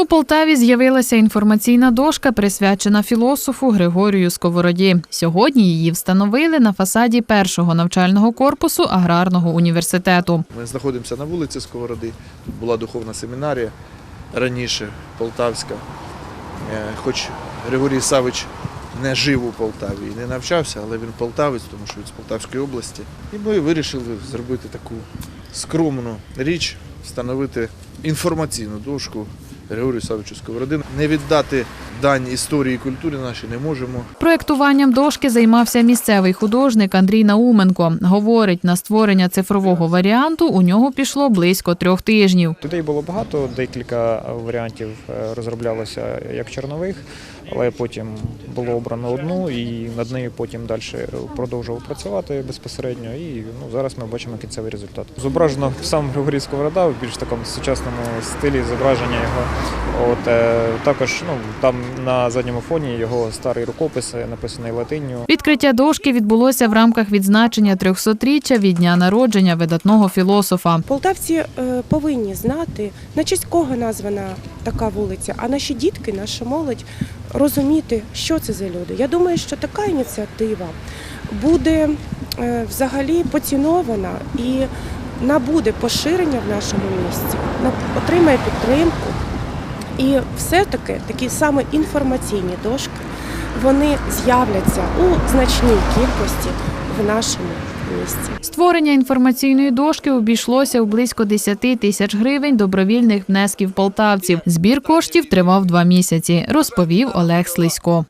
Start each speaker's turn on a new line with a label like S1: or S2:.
S1: У Полтаві з'явилася інформаційна дошка, присвячена філософу Григорію Сковороді. Сьогодні її встановили на фасаді першого навчального корпусу аграрного університету.
S2: Ми знаходимося на вулиці Сковороди. Тут була духовна семінарія раніше, полтавська. Е, Хоч Григорій Савич не жив у Полтаві і не навчався, але він полтавець, тому що він з Полтавської області. І ми вирішили зробити таку скромну річ, встановити інформаційну дошку Григорію Савичу Сковородину, Не віддати дань історії і культурі нашій не можемо.
S1: Проектуванням дошки займався місцевий художник Андрій Науменко. Говорить, на створення цифрового варіанту у нього пішло близько трьох тижнів.
S3: Ідей було багато, декілька варіантів е, розроблялося як чорнових, але потім було обрано одну і над нею потім далі продовжував працювати безпосередньо. І ну, зараз ми бачимо кінцевий результат. Зображено сам Григорій Сковорода в більш такому сучасному стилі зображення його. От е, також ну там на задньому фоні його старий рукопис написаний латинню.
S1: Відкриття дошки відбулося в рамках відзначення 300-річчя від дня народження видатного філософа.
S4: Полтавці е, повинні знати, на честь кого названа така вулиця, а наші дітки, наша молодь розуміти, що це за люди. Я думаю, що така ініціатива буде е, взагалі поцінована і набуде поширення в нашому місті, на- отримає підтримку. І все-таки такі саме інформаційні дошки вони з'являться у значній кількості в нашому місті.
S1: Створення інформаційної дошки обійшлося у близько 10 тисяч гривень добровільних внесків полтавців. Збір коштів тривав два місяці, розповів Олег Слизько.